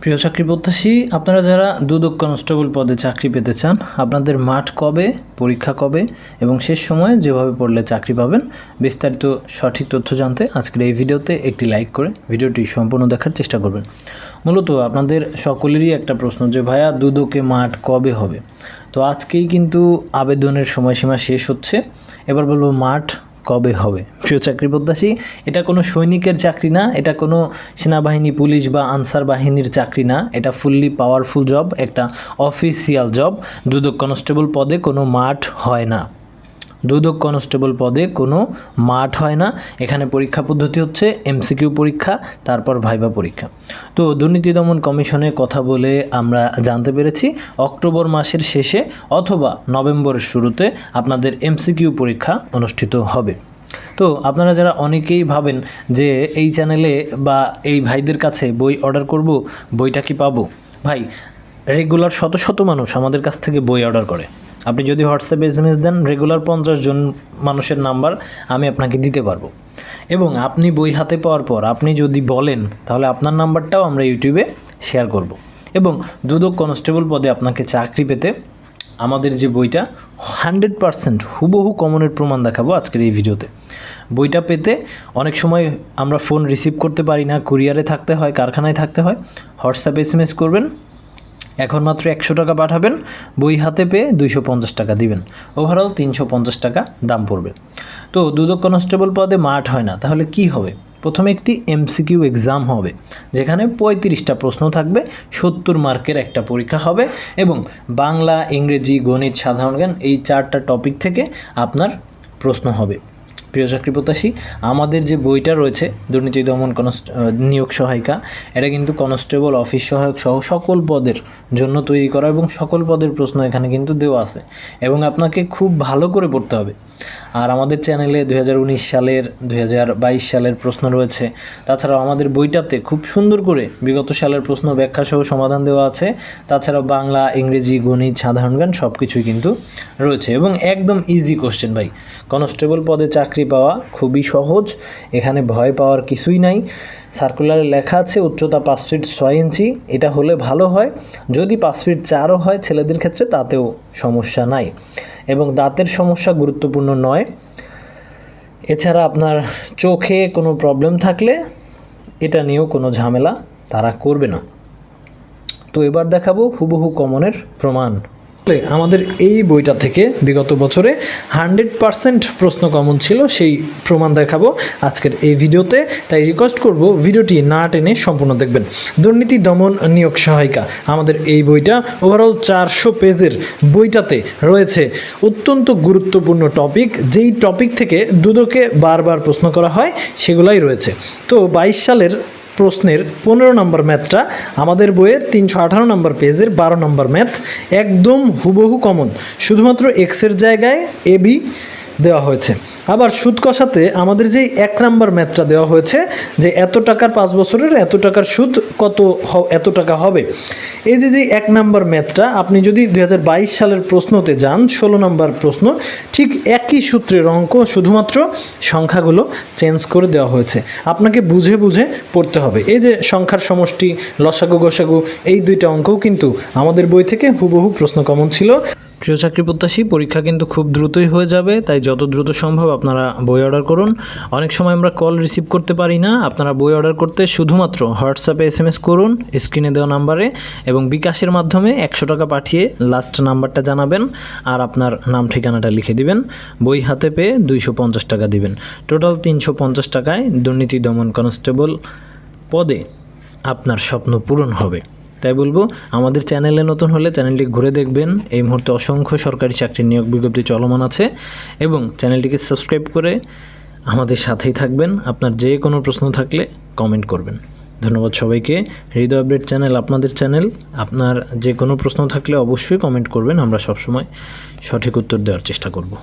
প্রিয় চাকরি প্রত্যাশী, আপনারা যারা দুদক কনস্টেবল পদে চাকরি পেতে চান, আপনাদের মাঠ কবে, পরীক্ষা কবে এবং শেষ সময়ে যেভাবে পড়লে চাকরি পাবেন, বিস্তারিত সঠিক তথ্য জানতে আজকের এই ভিডিওতে একটি লাইক করে ভিডিওটি সম্পূর্ণ দেখার চেষ্টা করবেন। মূলত আপনাদের সকলেরই একটা প্রশ্ন যে, ভাইয়া, দুদকে মাঠ কবে হবে? তো আজকেই কিন্তু আবেদনের সময়সীমা শেষ হচ্ছে। এবার বলব মাঠ কবে হবে? প্রিয় চাকরি প্রত্যাশী, এটা কোনো সৈনিকের চাকরি না, এটা কোনো সেনাবাহিনী, পুলিশ বা আনসার বাহিনীর চাকরি না, এটা ফুললি পাওয়ারফুল জব একটা অফিসিয়াল জব দুদক কনস্টেবল পদে কোনো মাঠ হয় না। দুদক কনস্টেবল পদে কোনো মাঠ হয় না। এখানে পরীক্ষা পদ্ধতি হচ্ছে এমসিকিউ পরীক্ষা, তারপর ভাইবা পরীক্ষা। তো দুর্নীতি দমন কমিশনে কথা বলে আমরা জানতে পেরেছি, অক্টোবর মাসের শেষে অথবা নভেম্বরের শুরুতে আপনাদের এমসিকিউ পরীক্ষা অনুষ্ঠিত হবে। তো আপনারা যারা অনেকেই ভাবেন যে এই চ্যানেলে বা এই ভাইদের কাছে বই অর্ডার করব, বইটা কি পাবো? ভাই, রেগুলার শত শত মানুষ আমাদের কাছ থেকে বই অর্ডার করে। আপনি যদি হোয়াটসঅ্যাপে এস এম এস দেন রেগুলার পঞ্চাশ জন মানুষের নাম্বার আমি আপনাকে দিতে পারব। এবং আপনি বই হাতে পাওয়ার পর আপনি যদি বলেন, তাহলে আপনার নাম্বারটাও আমরা ইউটিউবে শেয়ার করব। এবং দুদক কনস্টেবল পদে আপনাকে চাকরি পেতে আমাদের যে বইটা হান্ড্রেড পারসেন্ট হুবহু কমনের প্রমাণ দেখাবো আজকের এই ভিডিওতে। বইটা পেতে অনেক সময় আমরা ফোন রিসিভ করতে পারি না কুরিয়ারে থাকতে হয়, কারখানায় থাকতে হয়। হোয়াটসঅ্যাপে এস করবেন এখন মাত্র একশো টাকা পাঠাবেন, বই হাতে পেয়ে দুইশো পঞ্চাশ টাকা দিবেন। ওভারঅল তিনশো পঞ্চাশ টাকা দাম পড়বে। তো দুদক কনস্টেবল পদে মাঠ হয় না, তাহলে কি হবে? প্রথমে একটি এমসিকিউ এক্সাম হবে, যেখানে পঁয়ত্রিশটা প্রশ্ন থাকবে, সত্তর মার্কের একটা পরীক্ষা হবে এবং বাংলা, ইংরেজি, গণিত, সাধারণ জ্ঞান এই চারটা টপিক থেকে আপনার প্রশ্ন হবে। প্রিয় চাকরি প্রত্যাশী, আমাদের যে বইটা রয়েছে, দুর্নীতি দমন কনস্ট নিয়োগ সহায়িকা, এটা কিন্তু কনস্টেবল, অফিস সহায়ক সহ সকল পদের জন্য তৈরি করা এবং সকল পদের প্রশ্ন এখানে কিন্তু দেওয়া আছে এবং আপনাকে খুব ভালো করে পড়তে হবে। আর আমাদের চ্যানেলে দু হাজার উনিশ সালের দু হাজার বাইশ সালের প্রশ্ন রয়েছে, তাছাড়াও আমাদের বইটাতে খুব সুন্দর করে বিগত সালের প্রশ্ন ব্যাখ্যা সহ সমাধান দেওয়া আছে, তাছাড়াও বাংলা, ইংরেজি, গণিত, সাধারণ জ্ঞান সব কিছুই কিন্তু রয়েছে এবং একদম ইজি কোশ্চেন ভাই। কনস্টেবল পদে চাকরি পাওয়া খুবই সহজ, এখানে ভয় পাওয়ার কিছুই নাই। সার্কুলারে লেখা আছে, উচ্চতা পাঁচ ফিট ছয় ইঞ্চি, এটা হলে ভালো হয়। যদি পাঁচ ফিট চারও হয় ছেলেদের ক্ষেত্রে, তাতেও সমস্যা নাই। এবং দাঁতের সমস্যা গুরুত্বপূর্ণ নয়। এছাড়া আপনার চোখে কোনো প্রবলেম থাকলে, এটা নিয়েও কোনো ঝামেলা তারা করবে না। তো এবার দেখাবো হুবহু কমনের প্রমাণ। আমাদের এই বইটা থেকে বিগত বছরে হান্ড্রেড পারসেন্ট প্রশ্ন কমন ছিল, সেই প্রমাণ দেখাবো আজকের এই ভিডিওতে। তাই রিকোয়েস্ট করব ভিডিওটি না টেনে সম্পূর্ণ দেখবেন। দুর্নীতি দমন নিয়োগ সহায়িকা, আমাদের এই বইটা ওভারঅল চারশো পেজের বইটাতে রয়েছে। অত্যন্ত গুরুত্বপূর্ণ টপিক যেই টপিক থেকে দুদকে বারবার প্রশ্ন করা হয়, সেগুলাই রয়েছে। তো বাইশ সালের প্রশ্নের পনেরো নম্বর ম্যাথটা, আমাদের বইয়ের তিনশো আঠারো নম্বর পেজের বারো নম্বর ম্যাথ, একদম হুবহু কমন শুধুমাত্র এক্সের জায়গায় এ বি দেওয়া হয়েছে। আবার সুদ কষাতে আমাদের যেই এক নাম্বার ম্যাথটা দেওয়া হয়েছে, যে এত টাকার পাঁচ বছরের এত টাকার সুদ কত এত টাকা হবে? এই যে যে এক নাম্বার ম্যাথটা, আপনি যদি দুই হাজার বাইশ সালের প্রশ্নতে যান, ষোলো নাম্বার প্রশ্ন, ঠিক একই সূত্রের অঙ্ক শুধুমাত্র সংখ্যাগুলো চেঞ্জ করে দেওয়া হয়েছে। আপনাকে বুঝে বুঝে পড়তে হবে। এই যে সংখ্যার সমষ্টি লসাগু গোসাগু এই দুইটা অঙ্কও কিন্তু আমাদের বই থেকে হুবহু প্রশ্ন কমন ছিল। প্রিয় চাকরি প্রত্যাশী, পরীক্ষা কিন্তু খুব দ্রুতই হয়ে যাবে, তাই যত দ্রুত সম্ভব আপনারা বই অর্ডার করুন। অনেক সময় আমরা কল রিসিভ করতে পারি না, আপনারা বই অর্ডার করতে শুধুমাত্র হোয়াটসঅ্যাপে এস এম এস করুন স্ক্রিনে দেওয়া নাম্বারে এবং বিকাশের মাধ্যমে একশো টাকা পাঠিয়ে লাস্ট নাম্বারটা জানাবেন, আর আপনার নাম, ঠিকানাটা লিখে দিবেন। বই হাতে পেয়ে দুইশো পঞ্চাশ টাকা দিবেন। টোটাল তিনশো পঞ্চাশ টাকায় দুর্নীতি দমন কনস্টেবল পদে আপনার স্বপ্ন পূরণ হবে। তাই বলব, আমাদের চ্যানেলে নতুন হলে চ্যানেলটি ঘুরে দেখবেন। এই মুহূর্তে অসংখ্য সরকারি চাকরির নিয়োগ বিজ্ঞপ্তি চলমান আছে এবং চ্যানেলটিকে সাবস্ক্রাইব করে আমাদের সাথেই থাকবেন। আপনার যে কোনো প্রশ্ন থাকলে কমেন্ট করবেন। ধন্যবাদ সবাইকে। হৃদয় আপডেট চ্যানেল আপনাদের চ্যানেল। আপনার যে কোনো প্রশ্ন থাকলে অবশ্যই কমেন্ট করবেন। আমরা সবসময় সঠিক উত্তর দেওয়ার চেষ্টা করব।